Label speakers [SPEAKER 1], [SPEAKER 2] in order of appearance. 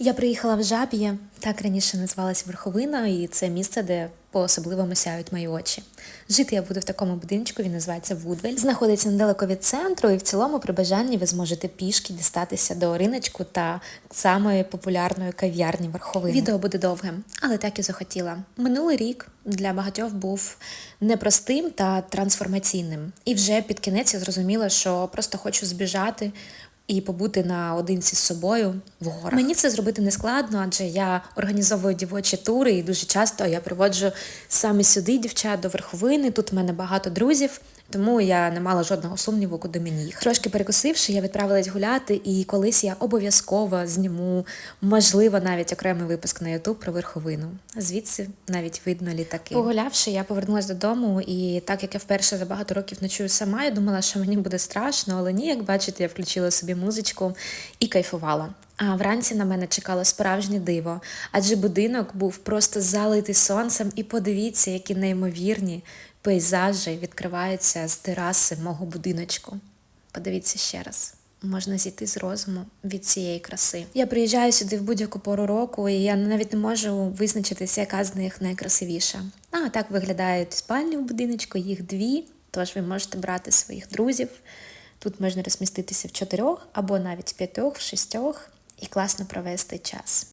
[SPEAKER 1] Я приїхала в Жаб'є, так раніше називалась Верховина, і це місце, де по-особливому сяють мої очі. Жити я буду в такому будиночку, він називається Вудвель. Знаходиться недалеко від центру, і в цілому при бажанні ви зможете пішки дістатися до риночку та самої популярної кав'ярні Верховини. Відео буде довгим, але так і захотіла. Минулий рік для багатьох був непростим та трансформаційним. І вже під кінець я зрозуміла, що просто хочу збіжати і побути наодинці з собою в горах. Мені це зробити не складно, адже я організовую дівочі тури, і дуже часто я приводжу саме сюди дівчат до верховини. Тут в мене багато друзів. Тому я не мала жодного сумніву, куди мені їхати. Трошки перекусивши, я відправилась гуляти, і колись я обов'язково зніму, можливо, навіть окремий випуск на Ютуб про верховину. Звідси навіть видно літаки. Погулявши, я повернулася додому, і так як я вперше за багато років ночую сама, я думала, що мені буде страшно, але ні, як бачите, я включила собі музичку і кайфувала. А вранці на мене чекало справжнє диво, адже будинок був просто залитий сонцем, і подивіться, які неймовірні пейзажі відкриваються з тераси мого будиночку. Подивіться ще раз. Можна зійти з розуму від цієї краси. Я приїжджаю сюди в будь-яку пору року, і я навіть не можу визначитися, яка з них найкрасивіша. А так виглядають спальні в будиночку, їх дві, тож ви можете брати своїх друзів. Тут можна розміститися в чотирьох або навіть в п'ятьох, в шістьох і класно провести час.